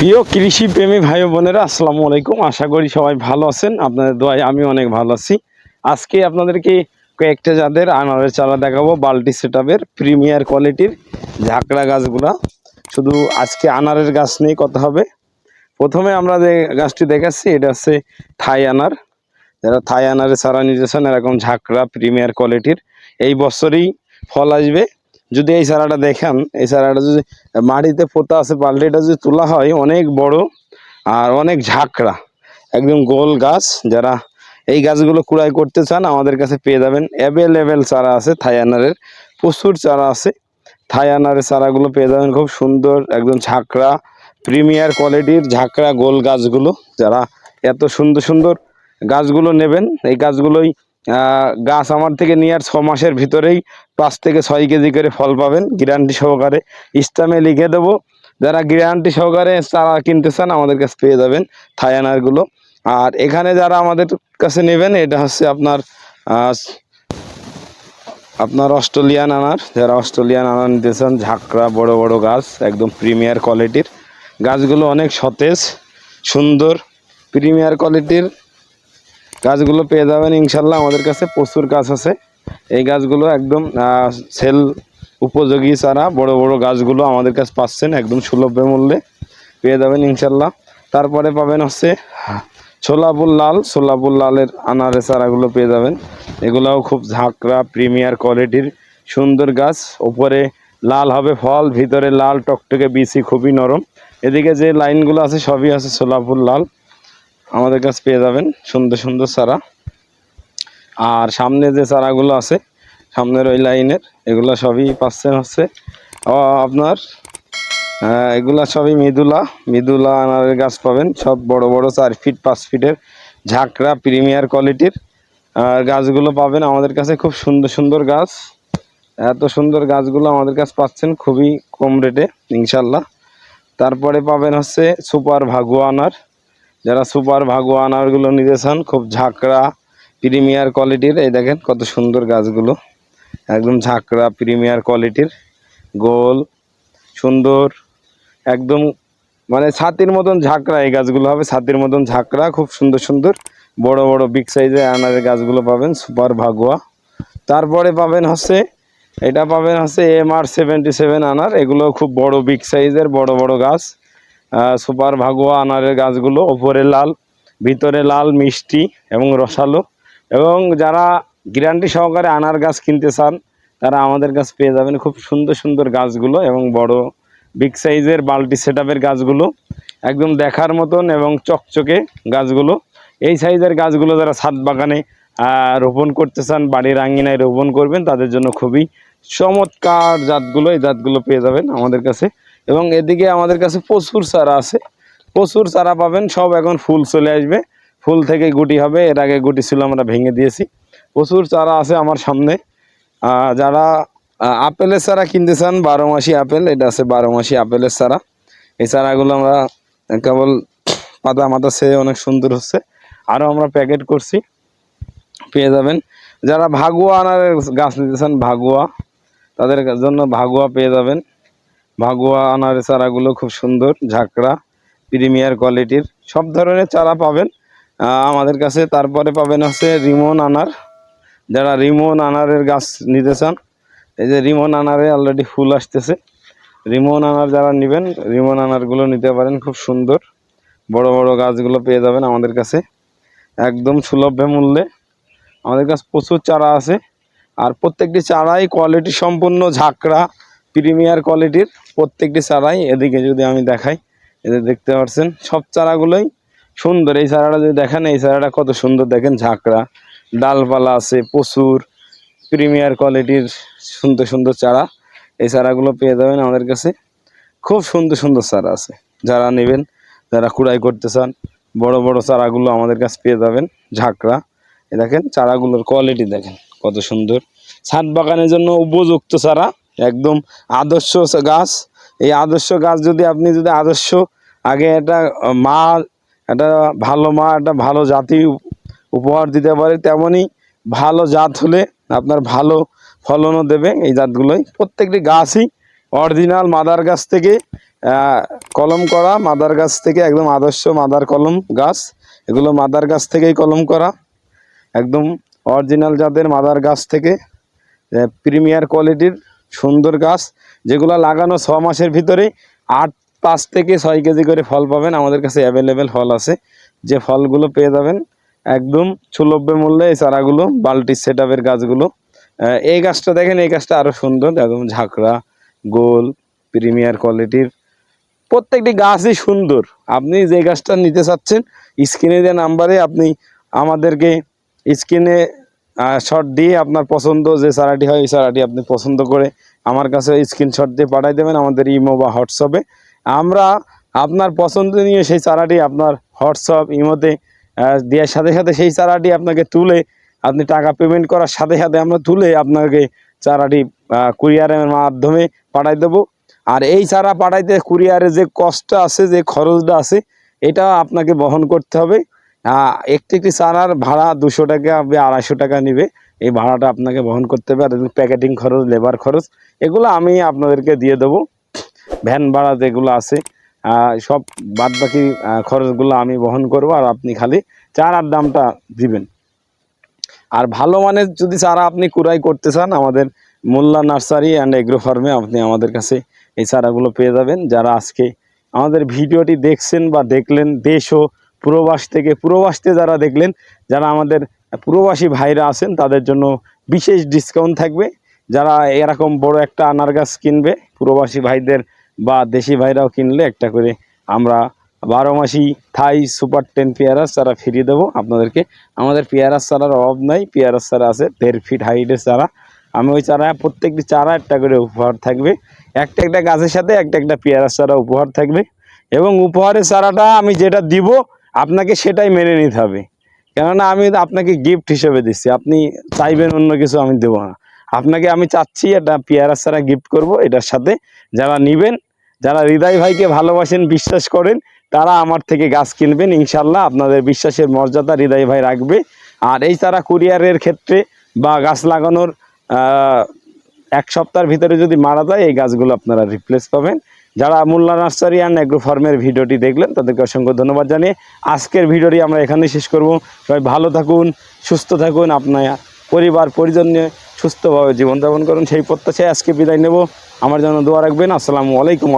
প্রিয় কৃষি প্রেমী ভাই বোনেরা, আসসালামু আলাইকুম। আশা করি সবাই ভালো আছেন। আপনাদের দোয়ায় আমি অনেক ভালো আছি। আজকে আপনাদেরকে কয়েকটা জাতের আনারের চারা দেখাবো বাল্টি সেটআপের প্রিমিয়ার কোয়ালিটির ঝাঁকড়া গাছগুলা। শুধু আজকে আনারের গাছ নিয়ে কথা হবে। প্রথমে আমরা যে গাছটি দেখাচ্ছি, এটা হচ্ছে থাই আনার। যারা থাই আনারের চারা নিতেছেন, এরকম ঝাঁকড়া প্রিমিয়ার কোয়ালিটির, এই বছরই ফল আসবে। যদি এই চারাটা দেখেন, এই চারাটা যদি মাটিতে পোতা আছে পাল্টিটা যদি তোলা হয়, অনেক বড় আর অনেক ঝাঁকড়া, একদম গোল গাছ। যারা এই গাছগুলো কুড়াই করতে চান, আমাদের কাছে পেয়ে যাবেন। অ্যাভেলেবেল চারা আছে থাইয়ানারের প্রচুর চারা আছে। থাইয়ানারের চারাগুলো পেয়ে যাবেন, খুব সুন্দর, একদম ঝাঁকড়া, প্রিমিয়ার কোয়ালিটির ঝাঁকড়া গোল গাছগুলো। যারা এত সুন্দর সুন্দর গাছগুলো নেবেন, এই গাছগুলোই গাছ আমার থেকে নেওয়ার ছ মাসের ভিতরেই পাঁচ থেকে ছয় কেজি করে ফল পাবেন। গ্যারান্টি সহকারে ইস্টামে লিখে দেবো। যারা গ্যারান্টি সহকারে চারা কিনতে চান, আমাদের কাছে পেয়ে যাবেন থায়ানারগুলো। আর এখানে যারা আমাদের কাছে নেবেন, এটা হচ্ছে আপনার আপনার অস্ট্রেলিয়ান আনার। যারা অস্ট্রেলিয়ান আনার নিতে চান, ঝাঁকড়া বড় বড় গাছ, একদম প্রিমিয়ার কোয়ালিটির। গাছগুলো অনেক সতেজ, সুন্দর, প্রিমিয়ার কোয়ালিটির। গাছগুলো পেয়ে যাবেন ইনশাল্লাহ আমাদের কাছে প্রচুর গাছ আছে। এই গাছগুলো একদম সেল উপযোগী চারা বড় বড় গাছগুলো আমাদের কাছে পাচ্ছেন একদম সুলভ মূল্যে পেয়ে যাবেন ইনশাল্লাহ। তারপরে পাবেন হচ্ছে ছোলাপুর লাল ছোলাপুর লালের আনারে চারাগুলো পেয়ে যাবেন। এগুলাও খুব ঝাঁকড়া, প্রিমিয়ার কোয়ালিটির সুন্দর গাছ। উপরে লাল হবে ফল, ভিতরে লাল টকটকে বিচি, খুবই নরম। এদিকে যে লাইনগুলো আছে সবই আছে ছোলাপুর লাল। আমাদের কাছে পেয়ে যাবেন সুন্দর সুন্দর চারা। আর সামনে যে চারাগুলো আছে, সামনের ওই লাইনের, এগুলো সবই পাচ্ছেন হচ্ছে আপনার এগুলা সবই মৃদুলা মৃদুলা আনারের গাছ পাবেন, সব বড় বড় চার ফিট, পাঁচ ফিটের ঝাঁকড়া প্রিমিয়ার কোয়ালিটির গাছগুলো পাবেন। আমাদের কাছে খুব সুন্দর সুন্দর গাছ, এত সুন্দর গাছগুলো আমাদের কাছে পাচ্ছেন খুবই কম রেটে ইনশাল্লাহ। তারপরে পাবেন হচ্ছে সুপার ভাগুয়া আনার যারা সুপার ভাগুয়া আনারগুলো নিতে চান খুব ঝাঁকড়া প্রিমিয়ার কোয়ালিটির, এই দেখেন কত সুন্দর গাছগুলো। একদম ঝাঁকড়া প্রিমিয়ার কোয়ালিটির, গোল, সুন্দর, একদম মানে ছাতির মতন ঝাঁকড়া এই গাছগুলো হবে, ছাতির মতন ঝাঁকড়া, খুব সুন্দর সুন্দর, বড় বড় বিগ সাইজের আনারের গাছগুলো পাবেন, সুপার ভাগুয়া তারপরে পাবেন হচ্ছে, এটা পাবেন হচ্ছে এম আর সেভেন্টি সেভেন আনার, এগুলো খুব বড় বিগ সাইজের বড় বড় গাছ। সুপার ভাগুয়া আনারের গাছগুলো, ওপরে লাল, ভিতরে লাল, মিষ্টি এবং রসালো। এবং যারা গ্যারান্টি সহকারে আনার গাছ কিনতে চান, তারা আমাদের কাছে পেয়ে যাবেন খুব সুন্দর সুন্দর গাছগুলো এবং বড় বিগ সাইজের বাল্টি সেটআপের গাছগুলো। একদম দেখার মতন এবং চকচকে গাছগুলো। এই সাইজের গাছগুলো যারা ছাদ বাগানে রোপণ করতে চান, বাড়ির আঙ্গিনায় রোপণ করবেন, তাদের জন্য খুবই চমৎকার জাতগুলো, এই জাতগুলো পেয়ে যাবেন আমাদের কাছে। এবং এদিকে আমাদের কাছে প্রচুর চারা আছে। প্রচুর চারা পাবেন, সব এখন ফুল চলে আসবে। ফুল থেকে গুটি হবে, এর আগে গুটি ছিল, আমরা ভেঙে দিয়েছি। প্রচুর চারা আছে আমার সামনে। যারা আপেলের চারা কিনতে চান, বারো মাসি আপেল, এটা আছে বারো মাসি আপেলের চারা। এই চারাগুলো আমরা কেবল পাতা মাথা সে অনেক সুন্দর হচ্ছে। আরও আমরা প্যাকেট করছি। পেয়ে যাবেন। যারা ভাগুয়া আনারের গাছ নিতে চান, ভাগুয়া, তাদের জন্য ভাগুয়া পেয়ে যাবেন। ভাগুয়া আনারের চারাগুলো খুব সুন্দর, ঝাঁকড়া, প্রিমিয়ার কোয়ালিটির। সব ধরনের চারা পাবেন। আমাদের কাছে তারপরে পাবেন হচ্ছে রিমন আনার। যারা রিমন আনারের গাছ নিতে চান, এই যে রিমন আনারে অলরেডি ফুল আসতেছে। রিমন আনার যারা নেবেন, রিমন আনারগুলো নিতে পারেন, খুব সুন্দর। বড় বড় গাছগুলো পেয়ে যাবেন আমাদের কাছে। একদম সুলভ্য মূল্যে। আমাদের কাছে প্রচুর চারা আছে। আর প্রত্যেকটি চারাই কোয়ালিটি সম্পূর্ণ ঝাঁকড়া প্রিমিয়ার কোয়ালিটির প্রত্যেকটি চারাই এদিকে যদি আমি দেখাই এদের দেখতে পাচ্ছেন, সব চারাগুলোই সুন্দর। এই চারাটা যদি দেখেন, এই চারাটা কত সুন্দর। দেখেন ঝাঁকড়া, ডালপালা আছে, প্রচুর প্রিমিয়ার কোয়ালিটির সুন্দর সুন্দর চারা। এই চারাগুলো পেয়ে যাবেন আমাদের কাছে। খুব সুন্দর সুন্দর চারা আছে। যারা নেবেন, যারা কুড়াই করতে চান, বড় বড় চারাগুলো আমাদের কাছে পেয়ে যাবেন। ঝাঁকড়া এ দেখেন চারাগুলোর কোয়ালিটি দেখেন কত সুন্দর। ছাদ বাগানের জন্য উপযুক্ত চারা। একদম আদর্শ গাছ। এই আদর্শ গাছ যদি আপনি যদি আদর্শ, আগে একটা মা, একটা ভালো মা, একটা ভালো জাতি উপহার দিতে পারে তেমনই ভালো জাত হলে আপনার ভালো ফলনও দেবে এই জাতগুলোই। প্রত্যেকটি গাছই অরিজিনাল মাদার গাছ থেকে কলম করা মাদার গাছ থেকে একদম আদর্শ মাদার কলম গাছ। এগুলো মাদার গাছ থেকেই কলম করা। একদম অরিজিনাল জাতের মাদার গাছ থেকে প্রিমিয়ার কোয়ালিটির সুন্দর গাছ, যেগুলো লাগানো ছ মাসের ভিতরেই আট, পাঁচ থেকে ছয় কেজি করে ফল পাবেন। আমাদের কাছে অ্যাভেলেবেল ফল আছে। যে ফলগুলো পেয়ে যাবেন, একদম সুলভ্য মূল্যে এই চারাগুলো বাল্টি সেট গাছগুলো। এই গাছটা দেখেন, এই গাছটা আরও সুন্দর, একদম ঝাঁকড়া, গোল, প্রিমিয়ার কোয়ালিটির প্রত্যেকটি গাছই সুন্দর। আপনি যে গাছটা নিতে চাচ্ছেন, স্ক্রিনে যে নাম্বারে আপনি আমাদেরকে স্ক্রিনে শট দিয়ে আপনার পছন্দ যে চারাটি হয় এই চারাটি আপনি পছন্দ করে আমার কাছে স্ক্রিনশট দিয়ে পাঠিয়ে দেবেন আমাদের ইমো বা হোয়াটসঅ্যাপে আমরা আপনার পছন্দ নিয়ে সেই চারাটি আপনার হোয়াটসঅ্যাপ, ইমোতে দেওয়ার সাথে সাথে সেই চারাটি আপনাকে তুলে আপনি টাকা পেমেন্ট করার সাথে সাথে আমরা তুলে আপনাকে চারাটি কুরিয়ারের মাধ্যমে পাঠাই দেবো। আর এই চারা পাঠাইতে কুরিয়ারে যে কষ্টটা আছে, যে খরচটা আছে, এটা আপনাকে বহন করতে হবে। একটি একটি চারার ভাড়া দুশো টাকা আপনি আড়াইশো টাকা নেবে। এই ভাড়াটা আপনাকে বহন করতে হবে আর প্যাকেটিং খরচ, লেবার খরচ, এগুলো আমি আপনাদেরকে দিয়ে দেবো। ভ্যান ভাড়া যেগুলো আছে সব বাদ বাকি খরচগুলো আমি বহন করব আর আপনি খালি চারার দামটা দিবেন। আর ভালো মানের যদি চারা আপনি কুড়াই করতে চান, আমাদের মোল্লা নার্সারি অ্যান্ড এগ্রো ফার্মে আপনি আমাদের কাছে এই চারাগুলো পেয়ে যাবেন। যারা আজকে আমাদের ভিডিওটি দেখছেন বা দেখলেন, দেশ ও প্রবাস থেকে প্রবাসতে যারা দেখলেন, যারা আমাদের প্রবাসী ভাইরা আছেন, তাদের জন্য বিশেষ ডিসকাউন্ট থাকবে। যারা এরকম বড় একটা আনার গাছ কিনবে প্রবাসী ভাইদের বা দেশি ভাইরাও কিনলে একটা করে আমরা বারো মাসি থাই সুপার টেন পেয়ারাস চারা ফিরিয়ে দেবো, আপনাদেরকে আমাদের পেয়ারাস চারার অভাব নাই। পেয়ারাস চারা আছে, দেড় ফিট হাইটের চারা। আমি ওই চারা, প্রত্যেকটি চারা একটা করে উপহার থাকবে। একটা একটা গাছের সাথে একটা একটা পেয়ারাস চারা উপহার থাকবে। এবং উপহারের চারাটা আমি যেটা দিব আপনাকে সেটাই মেনে নিতে হবে। কেননা আমি আপনাকে গিফট হিসেবে দিচ্ছি। আপনি চাইবেন অন্য কিছু আমি দেবো না। আপনাকে আমি চাচ্ছি একটা পেয়ারাস চারা গিফট করব। এটার সাথে যারা নিবেন, যারা হৃদয় ভাইকে ভালোবাসেন, বিশ্বাস করেন, তারা আমার থেকে গাছ কিনবেন। ইনশাল্লাহ আপনাদের বিশ্বাসের মর্যাদা হৃদয় ভাই রাখবে। আর এই তারা কুরিয়ারের ক্ষেত্রে বা গাছ লাগানোর এক সপ্তাহের ভিতরে যদি মারা যায়, এই গাছগুলো আপনারা রিপ্লেস পাবেন। যারা মোল্লা নার্সারি অ্যান্ড অ্যাগ্রো ফার্মের ভিডিওটি দেখলেন, তাদেরকে অসংখ্য ধন্যবাদ জানিয়ে আজকের ভিডিওটি আমরা এখানে শেষ করব। সবাই ভালো থাকুন, সুস্থ থাকুন, আপনার পরিবার, পরিজন নিয়ে সুস্থভাবে জীবনযাপন করুন। সেই প্রত্যাশায় আজকে বিদায় নেব। আমার জন্য দোয়া রাখবেন। আসসালামু আলাইকুম।